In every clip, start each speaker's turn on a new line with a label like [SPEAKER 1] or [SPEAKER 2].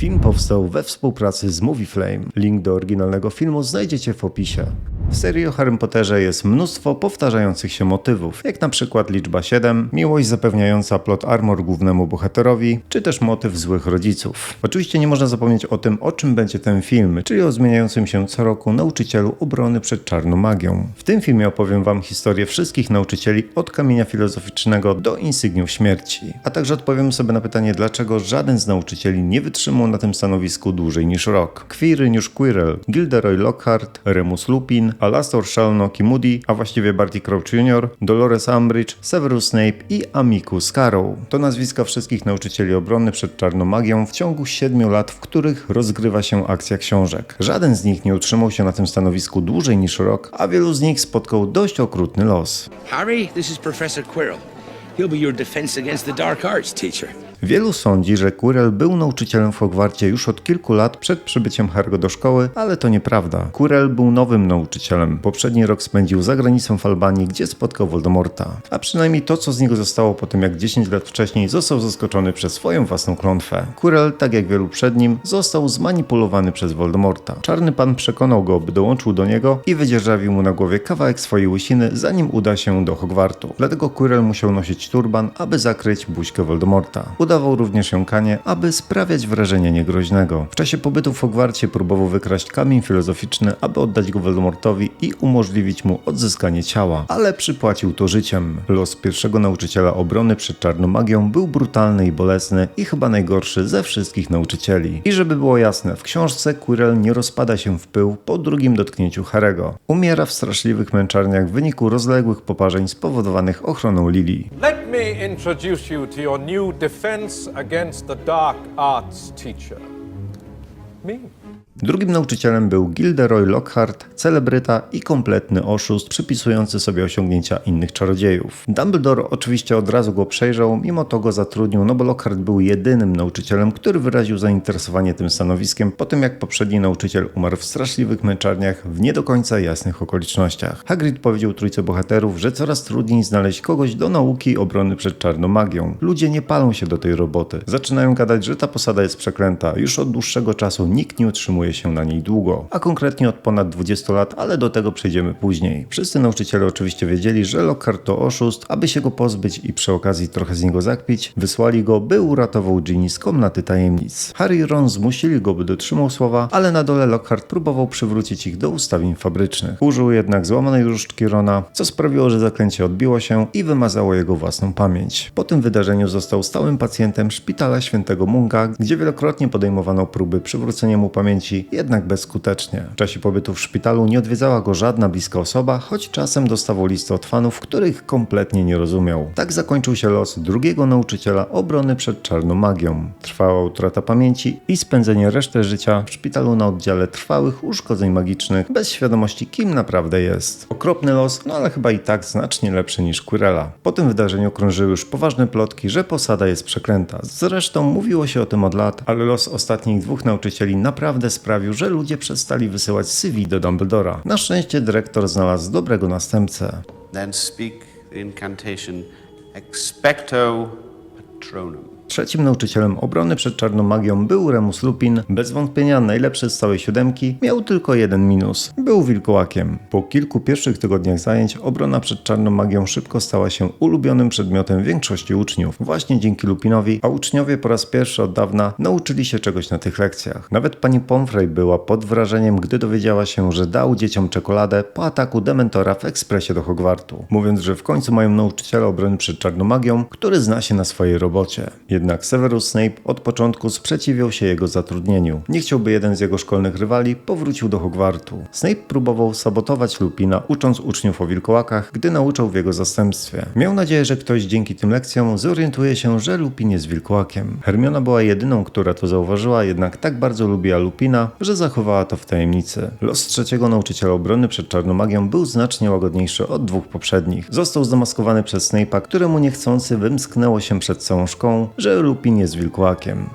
[SPEAKER 1] Film powstał we współpracy z Movie Flame. Link do oryginalnego filmu znajdziecie w opisie. W serii o Harrym Potterze jest mnóstwo powtarzających się motywów, jak na przykład liczba 7, miłość zapewniająca plot armor głównemu bohaterowi, czy też motyw złych rodziców. Oczywiście nie można zapomnieć o tym, o czym będzie ten film, czyli o zmieniającym się co roku nauczycielu obrony przed czarną magią. W tym filmie opowiem wam historię wszystkich nauczycieli od kamienia filozoficznego do insygniów śmierci, a także odpowiem sobie na pytanie, dlaczego żaden z nauczycieli nie wytrzymał na tym stanowisku dłużej niż rok. Quirinius Quirrell, Gilderoy Lockhart, Remus Lupin, Alastor Shalnoki Moody, a właściwie Barty Crouch Jr., Dolores Umbridge, Severus Snape i Amicus Scarrow. To nazwiska wszystkich nauczycieli obrony przed czarną magią w ciągu 7 lat, w których rozgrywa się akcja książek. Żaden z nich nie utrzymał się na tym stanowisku dłużej niż rok, a wielu z nich spotkał dość okrutny los.
[SPEAKER 2] Harry, this is Professor Quirrell. He'll be your defense against the dark arts teacher.
[SPEAKER 1] Wielu sądzi, że Quirrell był nauczycielem w Hogwarcie już od kilku lat przed przybyciem Harry'ego do szkoły, ale to nieprawda. Quirrell był nowym nauczycielem. Poprzedni rok spędził za granicą w Albanii, gdzie spotkał Voldemorta. A przynajmniej to, co z niego zostało po tym, jak 10 lat wcześniej został zaskoczony przez swoją własną klątwę. Quirrell, tak jak wielu przed nim, został zmanipulowany przez Voldemorta. Czarny pan przekonał go, by dołączył do niego i wydzierżawił mu na głowie kawałek swojej łysiny, zanim uda się do Hogwartu. Dlatego Quirrell musiał nosić turban, aby zakryć buźkę Voldemorta. Udawał również jąkanie, aby sprawiać wrażenie niegroźnego. W czasie pobytu w Hogwarcie próbował wykraść kamień filozoficzny, aby oddać go Voldemortowi i umożliwić mu odzyskanie ciała, ale przypłacił to życiem. Los pierwszego nauczyciela obrony przed czarną magią był brutalny i bolesny i chyba najgorszy ze wszystkich nauczycieli. I żeby było jasne, w książce Quirrell nie rozpada się w pył po drugim dotknięciu Harego. Umiera w straszliwych męczarniach w wyniku rozległych poparzeń spowodowanych ochroną Lili.
[SPEAKER 3] Let me introduce you to your new defense against the dark arts teacher. Me.
[SPEAKER 1] Drugim nauczycielem był Gilderoy Lockhart, celebryta i kompletny oszust przypisujący sobie osiągnięcia innych czarodziejów. Dumbledore oczywiście od razu go przejrzał, mimo to go zatrudnił, no bo Lockhart był jedynym nauczycielem, który wyraził zainteresowanie tym stanowiskiem po tym jak poprzedni nauczyciel umarł w straszliwych męczarniach w nie do końca jasnych okolicznościach. Hagrid powiedział trójce bohaterów, że coraz trudniej znaleźć kogoś do nauki obrony przed czarną magią. Ludzie nie palą się do tej roboty. Zaczynają gadać, że ta posada jest przeklęta. Już od dłuższego czasu nikt nie utrzymuje się na niej długo, a konkretnie od ponad 20 lat, ale do tego przejdziemy później. Wszyscy nauczyciele oczywiście wiedzieli, że Lockhart to oszust, aby się go pozbyć i przy okazji trochę z niego zakpić, wysłali go, by uratował Ginny z komnaty tajemnic. Harry i Ron zmusili go, by dotrzymał słowa, ale na dole Lockhart próbował przywrócić ich do ustawień fabrycznych. Użył jednak złamanej różdżki Rona, co sprawiło, że zaklęcie odbiło się i wymazało jego własną pamięć. Po tym wydarzeniu został stałym pacjentem szpitala świętego Munga, gdzie wielokrotnie podejmowano próby przywrócenia mu pamięci, jednak bezskutecznie. W czasie pobytu w szpitalu nie odwiedzała go żadna bliska osoba, choć czasem dostawał listy od fanów, których kompletnie nie rozumiał. Tak zakończył się los drugiego nauczyciela obrony przed czarną magią. Trwała utrata pamięci i spędzenie reszty życia w szpitalu na oddziale trwałych uszkodzeń magicznych, bez świadomości kim naprawdę jest. Okropny los, no ale chyba i tak znacznie lepszy niż Quirrella. Po tym wydarzeniu krążyły już poważne plotki, że posada jest przeklęta. Zresztą mówiło się o tym od lat, ale los ostatnich dwóch nauczycieli naprawdę sprawił, że ludzie przestali wysyłać CV do Dumbledora. Na szczęście dyrektor znalazł dobrego następcę.
[SPEAKER 4] Then speak the incantation Expecto Patronum.
[SPEAKER 1] Trzecim nauczycielem obrony przed czarną magią był Remus Lupin, bez wątpienia najlepszy z całej siódemki, miał tylko jeden minus. Był wilkołakiem. Po kilku pierwszych tygodniach zajęć obrona przed czarną magią szybko stała się ulubionym przedmiotem większości uczniów. Właśnie dzięki Lupinowi, a uczniowie po raz pierwszy od dawna nauczyli się czegoś na tych lekcjach. Nawet pani Pomfrey była pod wrażeniem, gdy dowiedziała się, że dał dzieciom czekoladę po ataku Dementora w ekspresie do Hogwartu, mówiąc, że w końcu mają nauczyciela obrony przed czarną magią, który zna się na swojej robocie. Jednak Severus Snape od początku sprzeciwiał się jego zatrudnieniu. Nie chciał, by jeden z jego szkolnych rywali powrócił do Hogwartu. Snape próbował sabotować Lupina, ucząc uczniów o wilkołakach, gdy nauczał w jego zastępstwie. Miał nadzieję, że ktoś dzięki tym lekcjom zorientuje się, że Lupin jest wilkołakiem. Hermiona była jedyną, która to zauważyła, jednak tak bardzo lubiła Lupina, że zachowała to w tajemnicy. Los trzeciego nauczyciela obrony przed czarną magią był znacznie łagodniejszy od dwóch poprzednich. Został zdemaskowany przez Snape'a, któremu niechcący wymsknęło się przed całą szkołą, że Lupin jest wilkołakiem.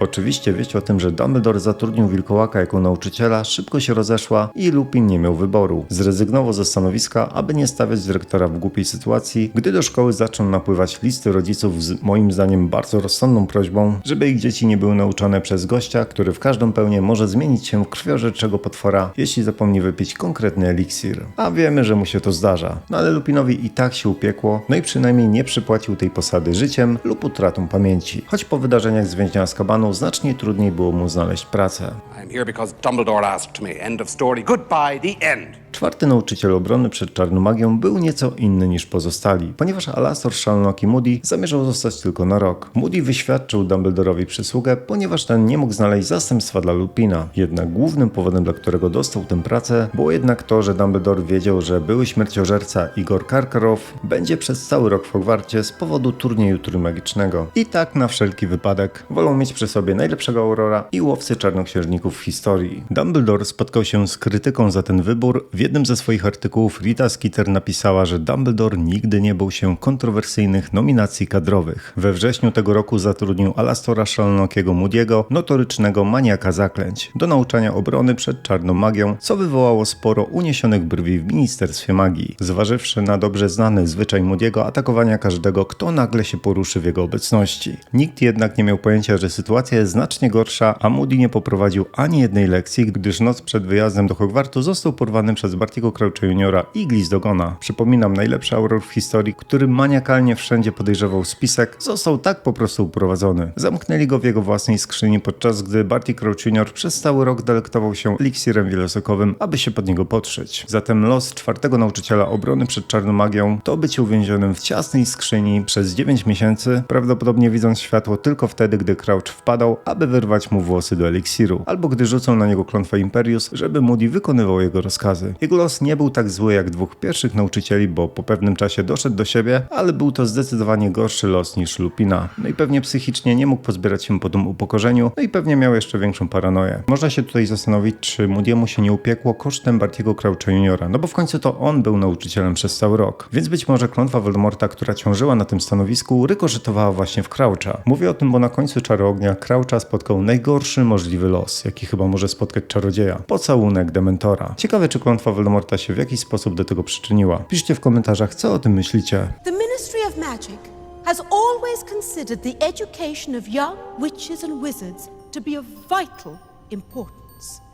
[SPEAKER 1] Oczywiście wieść o tym, że Dumbledore zatrudnił wilkołaka jako nauczyciela szybko się rozeszła i Lupin nie miał wyboru. Zrezygnował ze stanowiska, aby nie stawiać dyrektora w głupiej sytuacji, gdy do szkoły zaczną napływać listy rodziców z moim zdaniem bardzo rozsądną prośbą, żeby ich dzieci nie były nauczone przez gościa, który w każdą pełnię może zmienić się w krwiożerczego potwora, jeśli zapomni wypić konkretny eliksir. A wiemy, że mu się to zdarza. No ale Lupinowi i tak się upiekło, no i przynajmniej nie przypłacił tej posady życiem lub utratą pamięci. Choć po wydarzeniach z więźnia Azkabanu znacznie trudniej było mu znaleźć pracę.
[SPEAKER 5] I'm here because Dumbledore asked me. End of story. Goodbye, the end.
[SPEAKER 1] Czwarty nauczyciel obrony przed czarną magią był nieco inny niż pozostali, ponieważ Alastor, Shalnock i Moody zamierzał zostać tylko na rok. Moody wyświadczył Dumbledorowi przysługę, ponieważ ten nie mógł znaleźć zastępstwa dla Lupina. Jednak głównym powodem, dla którego dostał tę pracę, było jednak to, że Dumbledore wiedział, że były śmierciożerca Igor Karkarow będzie przez cały rok w Hogwarcie z powodu turnieju trójmagicznego. I tak na wszelki wypadek wolą mieć przy sobie najlepszego Aurora i łowcy czarnoksiężników w historii. Dumbledore spotkał się z krytyką za ten wybór. Jednym ze swoich artykułów Rita Skeeter napisała, że Dumbledore nigdy nie bał się kontrowersyjnych nominacji kadrowych. We wrześniu tego roku zatrudnił Alastora Shalnockiego Moody'ego, notorycznego maniaka zaklęć, do nauczania obrony przed czarną magią, co wywołało sporo uniesionych brwi w Ministerstwie Magii. Zważywszy na dobrze znany zwyczaj Moody'ego atakowania każdego, kto nagle się poruszy w jego obecności. Nikt jednak nie miał pojęcia, że sytuacja jest znacznie gorsza, a Moody nie poprowadził ani jednej lekcji, gdyż noc przed wyjazdem do Hogwartu został porwany przez Bartiego Croucha Juniora i Glizdogona. Przypominam, najlepszy auror w historii, który maniakalnie wszędzie podejrzewał spisek, został tak po prostu uprowadzony. Zamknęli go w jego własnej skrzyni, podczas gdy Barty Crouch Junior przez cały rok delektował się eliksirem wielosokowym, aby się pod niego podszyć. Zatem los czwartego nauczyciela obrony przed czarną magią to bycie uwięzionym w ciasnej skrzyni przez 9 miesięcy, prawdopodobnie widząc światło tylko wtedy, gdy Crouch wpadał, aby wyrwać mu włosy do eliksiru, albo gdy rzucą na niego klątwę Imperius, żeby Moody wykonywał jego rozkazy. Jego los nie był tak zły jak dwóch pierwszych nauczycieli, bo po pewnym czasie doszedł do siebie, ale był to zdecydowanie gorszy los niż Lupina. No i pewnie psychicznie nie mógł pozbierać się po tym upokorzeniu, no i pewnie miał jeszcze większą paranoję. Można się tutaj zastanowić, czy Moody'emu się nie upiekło kosztem Bartiego Croucha Juniora, no bo w końcu to on był nauczycielem przez cały rok. Więc być może klątwa Voldemorta, która ciążyła na tym stanowisku, rykoszetowała właśnie w Croucha. Mówię o tym, bo na końcu Czaru Ognia Croucha spotkał najgorszy możliwy los, jaki chyba może spotkać czarodzieja. Pocałunek Dementora. Ciekawe, czy klątwa Voldemorta się w jakiś sposób do tego przyczyniła. Piszcie w komentarzach, co o tym myślicie.
[SPEAKER 6] The Ministry of Magic has always considered the education of young witches and wizards to be of vital importance.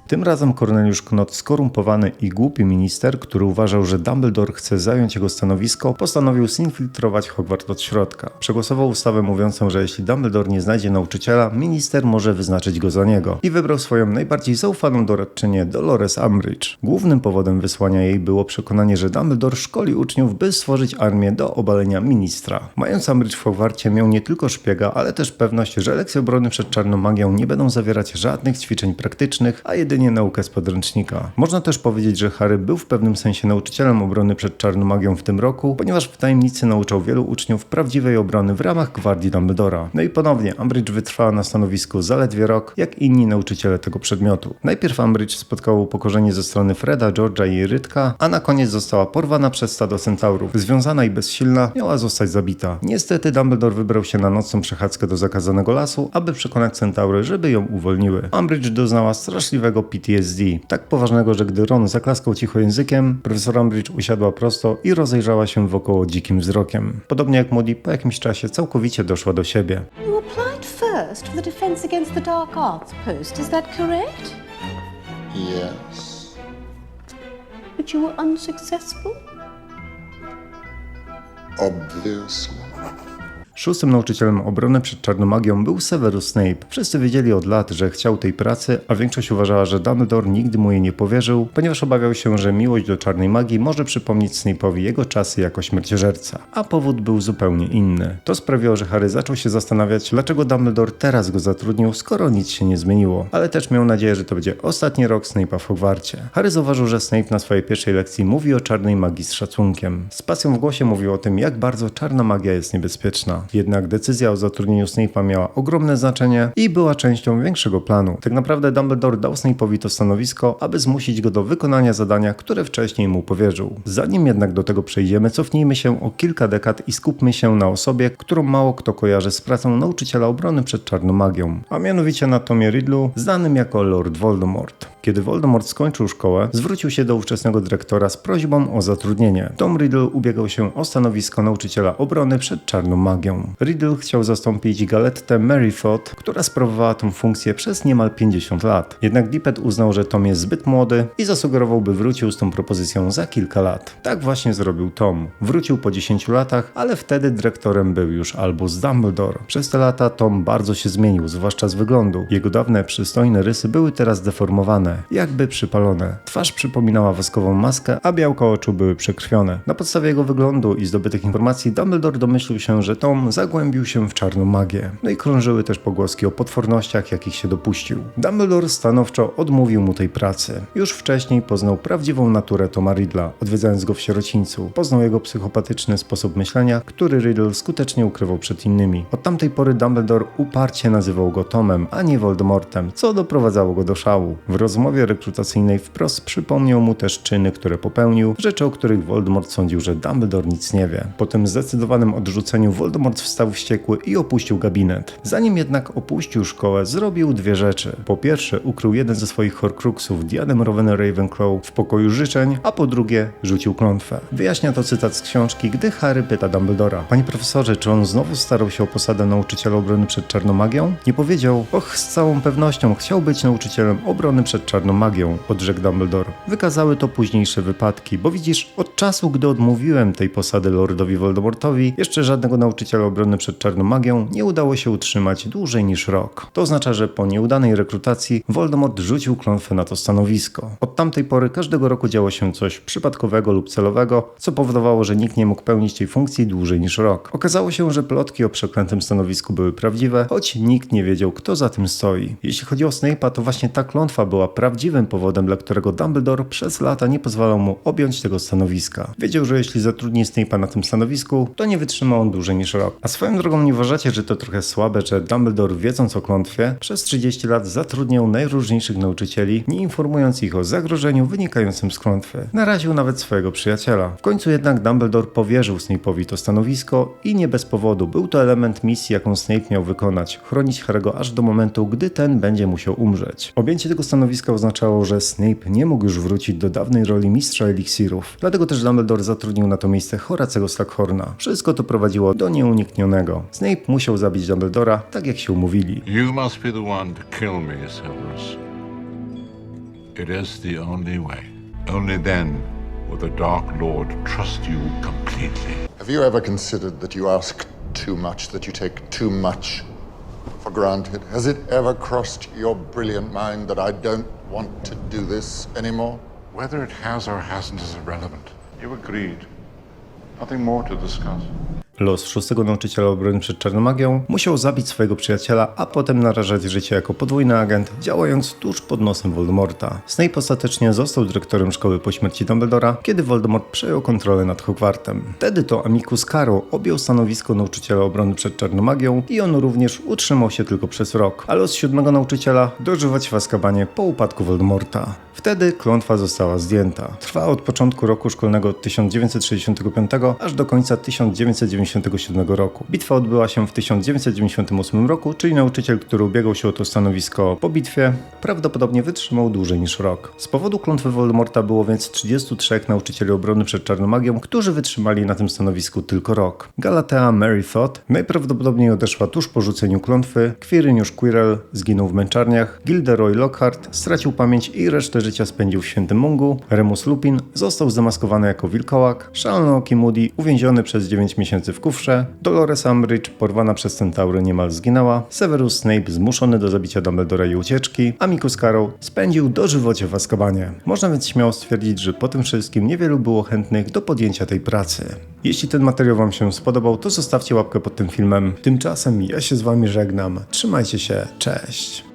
[SPEAKER 1] Tym razem Corneliusz Knot, skorumpowany i głupi minister, który uważał, że Dumbledore chce zająć jego stanowisko, postanowił zinfiltrować Hogwart od środka. Przegłosował ustawę mówiącą, że jeśli Dumbledore nie znajdzie nauczyciela, minister może wyznaczyć go za niego. I wybrał swoją najbardziej zaufaną doradczynię Dolores Umbridge. Głównym powodem wysłania jej było przekonanie, że Dumbledore szkoli uczniów, by stworzyć armię do obalenia ministra. Mając Umbridge w Hogwarcie miał nie tylko szpiega, ale też pewność, że lekcje obrony przed czarną magią nie będą zawierać żadnych ćwiczeń praktycznych, a jedynie naukę z podręcznika. Można też powiedzieć, że Harry był w pewnym sensie nauczycielem obrony przed czarną magią w tym roku, ponieważ w tajemnicy nauczał wielu uczniów prawdziwej obrony w ramach gwardii Dumbledora. No i ponownie, Umbridge wytrwała na stanowisku zaledwie rok, jak inni nauczyciele tego przedmiotu. Najpierw Umbridge spotkało upokorzenie ze strony Freda, George'a i Rytka, a na koniec została porwana przez stado centaurów. Związana i bezsilna, miała zostać zabita. Niestety Dumbledore wybrał się na nocną przechadzkę do zakazanego lasu, aby przekonać centaury, żeby ją uwolniły. Umbridge doznała straszliwego PTSD, tak poważnego, że gdy Ron zaklaskał cicho językiem, profesor Umbridge usiadła prosto i rozejrzała się wokoło dzikim wzrokiem. Podobnie jak Moody, po jakimś czasie całkowicie doszła do siebie.
[SPEAKER 6] You applied first for the Defense Against the Dark Arts post, is that correct?
[SPEAKER 7] Yes.
[SPEAKER 6] But you were unsuccessful?
[SPEAKER 7] Obviously.
[SPEAKER 1] Szóstym nauczycielem obrony przed czarną magią był Severus Snape. Wszyscy wiedzieli od lat, że chciał tej pracy, a większość uważała, że Dumbledore nigdy mu jej nie powierzył, ponieważ obawiał się, że miłość do czarnej magii może przypomnieć Snape'owi jego czasy jako śmierciożerca. A powód był zupełnie inny. To sprawiło, że Harry zaczął się zastanawiać, dlaczego Dumbledore teraz go zatrudnił, skoro nic się nie zmieniło. Ale też miał nadzieję, że to będzie ostatni rok Snape'a w Hogwarcie. Harry zauważył, że Snape na swojej pierwszej lekcji mówi o czarnej magii z szacunkiem. Z pasją w głosie mówił o tym, jak bardzo czarna magia jest niebezpieczna. Jednak decyzja o zatrudnieniu Snape'a miała ogromne znaczenie i była częścią większego planu. Tak naprawdę Dumbledore dał Snape'owi to stanowisko, aby zmusić go do wykonania zadania, które wcześniej mu powierzył. Zanim jednak do tego przejdziemy, cofnijmy się o kilka dekad i skupmy się na osobie, którą mało kto kojarzy z pracą nauczyciela obrony przed czarną magią, a mianowicie na Tomie Riddlu, znanym jako Lord Voldemort. Kiedy Voldemort skończył szkołę, zwrócił się do ówczesnego dyrektora z prośbą o zatrudnienie. Tom Riddle ubiegał się o stanowisko nauczyciela obrony przed czarną magią. Riddle chciał zastąpić Galettę Merrythought, która sprawowała tę funkcję przez niemal 50 lat. Jednak Dippet uznał, że Tom jest zbyt młody i zasugerował, by wrócił z tą propozycją za kilka lat. Tak właśnie zrobił Tom. Wrócił po 10 latach, ale wtedy dyrektorem był już Albus Dumbledore. Przez te lata Tom bardzo się zmienił, zwłaszcza z wyglądu. Jego dawne przystojne rysy były teraz deformowane, jakby przypalone. Twarz przypominała woskową maskę, a białka oczu były przekrwione. Na podstawie jego wyglądu i zdobytych informacji Dumbledore domyślił się, że Tom zagłębił się w czarną magię. No i krążyły też pogłoski o potwornościach, jakich się dopuścił. Dumbledore stanowczo odmówił mu tej pracy. Już wcześniej poznał prawdziwą naturę Toma Riddla, odwiedzając go w sierocińcu. Poznał jego psychopatyczny sposób myślenia, który Riddle skutecznie ukrywał przed innymi. Od tamtej pory Dumbledore uparcie nazywał go Tomem, a nie Voldemortem, co doprowadzało go do szału. W rozmowie rekrutacyjnej wprost przypomniał mu też czyny, które popełnił, rzeczy, o których Voldemort sądził, że Dumbledore nic nie wie. Po tym zdecydowanym odrzuceniu Voldemort wstał wściekły i opuścił gabinet. Zanim jednak opuścił szkołę, zrobił dwie rzeczy. Po pierwsze, ukrył jeden ze swoich horcruxów, diadem Rowena Ravenclaw, w pokoju życzeń, a po drugie, rzucił klątwę. Wyjaśnia to cytat z książki, gdy Harry pyta Dumbledora. Panie profesorze, czy on znowu starał się o posadę nauczyciela obrony przed czarną magią? Nie powiedział, och, z całą pewnością chciał być nauczycielem obrony przed czarną magią, odrzekł Dumbledore. Wykazały to późniejsze wypadki, bo widzisz, od czasu, gdy odmówiłem tej posady Lordowi Voldemortowi, jeszcze żadnego nauczyciela obrony przed czarną magią nie udało się utrzymać dłużej niż rok. To oznacza, że po nieudanej rekrutacji Voldemort rzucił klątwę na to stanowisko. Od tamtej pory każdego roku działo się coś przypadkowego lub celowego, co powodowało, że nikt nie mógł pełnić tej funkcji dłużej niż rok. Okazało się, że plotki o przeklętym stanowisku były prawdziwe, choć nikt nie wiedział, kto za tym stoi. Jeśli chodzi o Snape'a, to właśnie ta klątwa była prawdziwym powodem, dla którego Dumbledore przez lata nie pozwalał mu objąć tego stanowiska. Wiedział, że jeśli zatrudni Snape'a na tym stanowisku, to nie wytrzyma on dłużej niż rok. A swoją drogą nie uważacie, że to trochę słabe, że Dumbledore wiedząc o klątwie, przez 30 lat zatrudniał najróżniejszych nauczycieli, nie informując ich o zagrożeniu wynikającym z klątwy. Naraził nawet swojego przyjaciela. W końcu jednak Dumbledore powierzył Snape'owi to stanowisko i nie bez powodu był to element misji, jaką Snape miał wykonać, chronić Harry'ego aż do momentu, gdy ten będzie musiał umrzeć. Objęcie tego stanowiska oznaczało, że Snape nie mógł już wrócić do dawnej roli mistrza eliksirów. Dlatego też Dumbledore zatrudnił na to miejsce Horacego Slughorna. Wszystko to prowadziło do nieuniknionego. Snape musiał zabić Dumbledora, tak jak się umówili.
[SPEAKER 8] You must be the one to kill me, Severus. It is the only way. Only then will the Dark Lord trust you completely.
[SPEAKER 7] Have you ever considered that you ask too much, that you take too much for granted? Has it ever crossed your brilliant mind that I don't want to do this anymore?
[SPEAKER 8] Whether it has or hasn't is irrelevant. You agreed. Nothing more to discuss.
[SPEAKER 1] Los szóstego nauczyciela obrony przed czarną magią musiał zabić swojego przyjaciela, a potem narażać życie jako podwójny agent, działając tuż pod nosem Voldemorta. Snape ostatecznie został dyrektorem szkoły po śmierci Dumbledora, kiedy Voldemort przejął kontrolę nad Hogwartem. Wtedy to Amicus Caro objął stanowisko nauczyciela obrony przed czarną magią i on również utrzymał się tylko przez rok, a los siódmego nauczyciela dożywać w Azkabanie po upadku Voldemorta. Wtedy klątwa została zdjęta. Trwała od początku roku szkolnego 1965 aż do końca 1997 roku. Bitwa odbyła się w 1998 roku, czyli nauczyciel, który ubiegał się o to stanowisko po bitwie, prawdopodobnie wytrzymał dłużej niż rok. Z powodu klątwy Voldemorta było więc 33 nauczycieli obrony przed czarną magią, którzy wytrzymali na tym stanowisku tylko rok. Galatea Mary Thought najprawdopodobniej odeszła tuż po rzuceniu klątwy, Quirinius Quirrell zginął w męczarniach, Gilderoy Lockhart stracił pamięć i resztę życia spędził w Świętym Mungu, Remus Lupin został zdemaskowany jako wilkołak, Szalonooki Moody uwięziony przez 9 miesięcy w kufrze, Dolores Umbridge porwana przez centaury niemal zginęła, Severus Snape zmuszony do zabicia Dumbledora i ucieczki, Amicus Carroll spędził dożywocie w Azkabanie. Można więc śmiało stwierdzić, że po tym wszystkim niewielu było chętnych do podjęcia tej pracy. Jeśli ten materiał Wam się spodobał, to zostawcie łapkę pod tym filmem. Tymczasem ja się z Wami żegnam. Trzymajcie się, cześć!